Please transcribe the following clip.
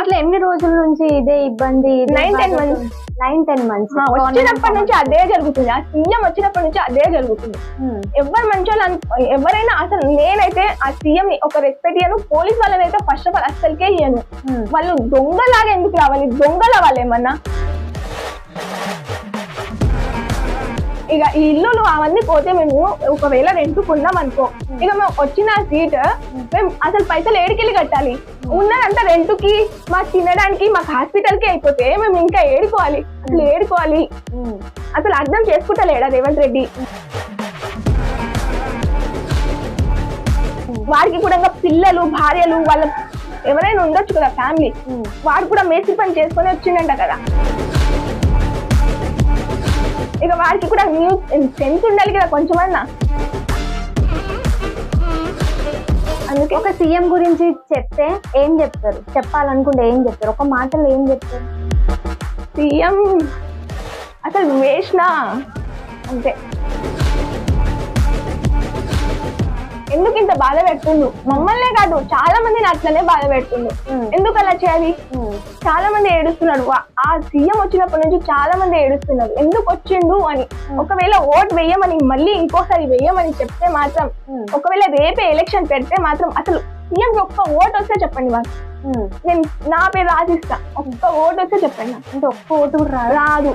ఇట్లా ఎన్ని రోజుల నుంచి ఇదే ఇబ్బంది ten బాధ? months. నైన్ టెన్ మంత్స్ వచ్చినప్పటి నుంచి అదే జరుగుతుంది. ఆ సీఎం వచ్చినప్పటి నుంచి అదే జరుగుతుంది. ఎవరు మంచోళ్ళు అను- ఎవరైనా అసలు నేనైతే ఆ సీఎం ఒక రెస్పెక్ట్ ఇయ్యను పోలీస్ వాళ్ళని అయితే ఫస్ట్ ఆఫ్ ఆల్ అస్సలకే ఇయ్యను. వాళ్ళు దొంగలాగా ఎందుకు రావాలి? దొంగల వాళ్ళు ఏమన్నా ఇక ఈ ఇల్లులు అవన్నీ పోతే మేము ఒకవేళ రెంట్కున్నాం అనుకో ఇక మేము వచ్చిన సీట్ మేము అసలు పైసలు ఏడికెళ్ళి కట్టాలి. ఉన్నదంతా రెంట్కి మాకు తినడానికి మాకు హాస్పిటల్కి అయిపోతే మేము ఇంకా ఏడుకోవాలి. అసలు ఏడుకోవాలి. అసలు అర్థం చేసుకుంటలేడా రేవంత్ రెడ్డి? వాడికి కూడా ఇంకా పిల్లలు భార్యలు వాళ్ళ ఎవరైనా ఉండొచ్చు కదా ఫ్యామిలీ. వాడు కూడా మేస్త్రి పని చేసుకొని వచ్చిండంట కదా. ఇక వాడికి కూడా న్యూ సెన్స్ ఉండాలి కదా కొంచెమన్నా. అందుకే ఒక సీఎం గురించి చెప్తే ఏం చెప్తారు? చెప్పాలనుకుంటే ఏం చెప్తారు? ఒక మాటలో ఏం చెప్తారు? సీఎం అసలు వేసినా అంతే. ఇంత బాధ పెడుతుండు. మమ్మల్నే కాదు చాలా మందిని అట్లనే బాధ పెడుతుండు. ఎందుకు అలా చేయాలి? చాలా మంది ఏడుస్తున్నారు ఆ సీఎం వచ్చినప్పటి నుంచి చాలా మంది ఏడుస్తున్నారు. ఎందుకు వచ్చిండు అని. ఒకవేళ ఓట్ వేయమని మళ్ళీ ఇంకోసారి వేయమని చెప్తే మాత్రం. ఒకవేళ రేపే ఎలక్షన్ పెడితే మాత్రం అసలు సీఎం ఒక్క ఓట్ వస్తే చెప్పండి మాకు. నేను నా పేరు రాసిస్తా. ఒక్క ఓట్ వస్తే చెప్పండి. అంటే ఒక్క ఓటు రాదు.